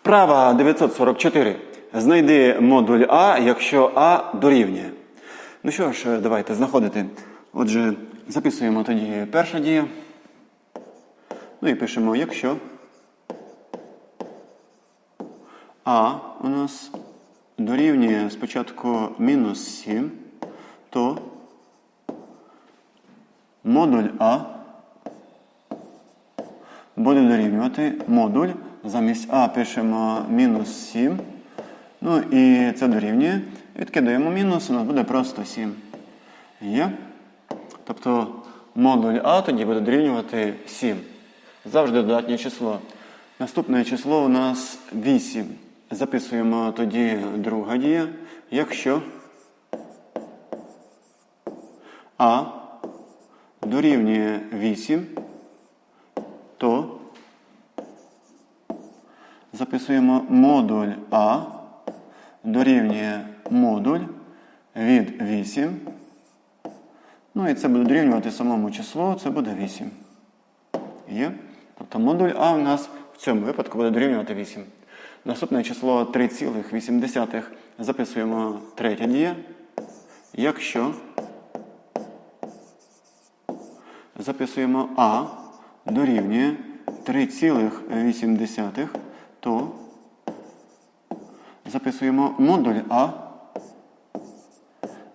Вправа 944. Знайди модуль А, якщо А дорівнює. Ну що ж, давайте знаходити. Отже, записуємо тоді перша дія. Ну і пишемо, якщо А у нас дорівнює спочатку мінус 7, то модуль А буде дорівнювати модуль. Замість А пишемо мінус 7. Ну і це дорівнює. Відкидаємо мінус, у нас буде просто 7. Є. Тобто модуль А тоді буде дорівнювати 7. Завжди додатнє число. Наступне число у нас 8. Записуємо тоді друга дія. Якщо А дорівнює 8, то записуємо модуль А дорівнює модуль від 8. Ну і це буде дорівнювати самому числу, це буде 8. Є? Тобто модуль А у нас в цьому випадку буде дорівнювати 8. Наступне число 3,8 записуємо третя дія. Якщо записуємо А дорівнює 3,8, то записуємо модуль А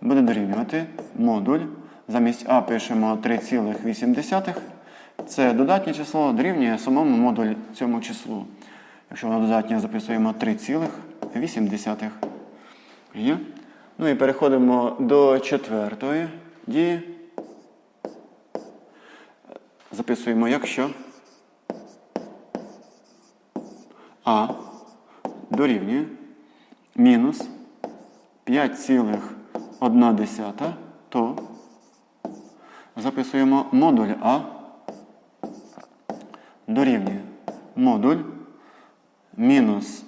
буде дорівнювати модуль. Замість А пишемо 3,8. Це додатнє число дорівнює самому модуль цьому числу. Якщо воно додатнє, записуємо 3,8. Є? Ну і переходимо до четвертої дії. Записуємо, якщо А дорівнює мінус 5,1, то записуємо модуль А. Дорівнює модуль мінус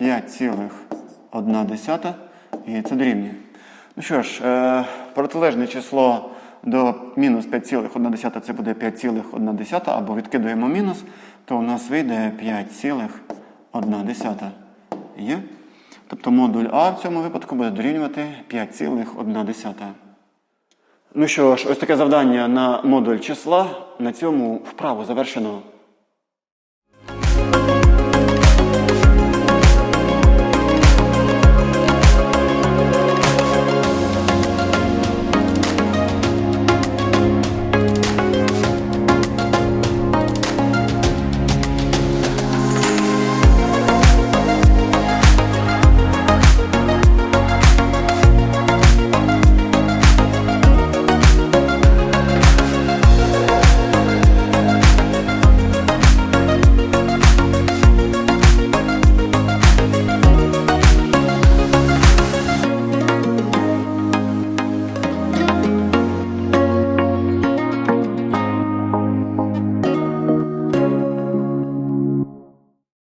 5,1 і це дорівнює. Ну що ж, е, протилежне число до мінус 5,1 це буде 5,1 або відкидуємо мінус, то у нас вийде 5,1. Є? Тобто модуль А в цьому випадку буде дорівнювати 5,1. Ну що ж, ось таке завдання на модуль числа. На цьому вправу завершено.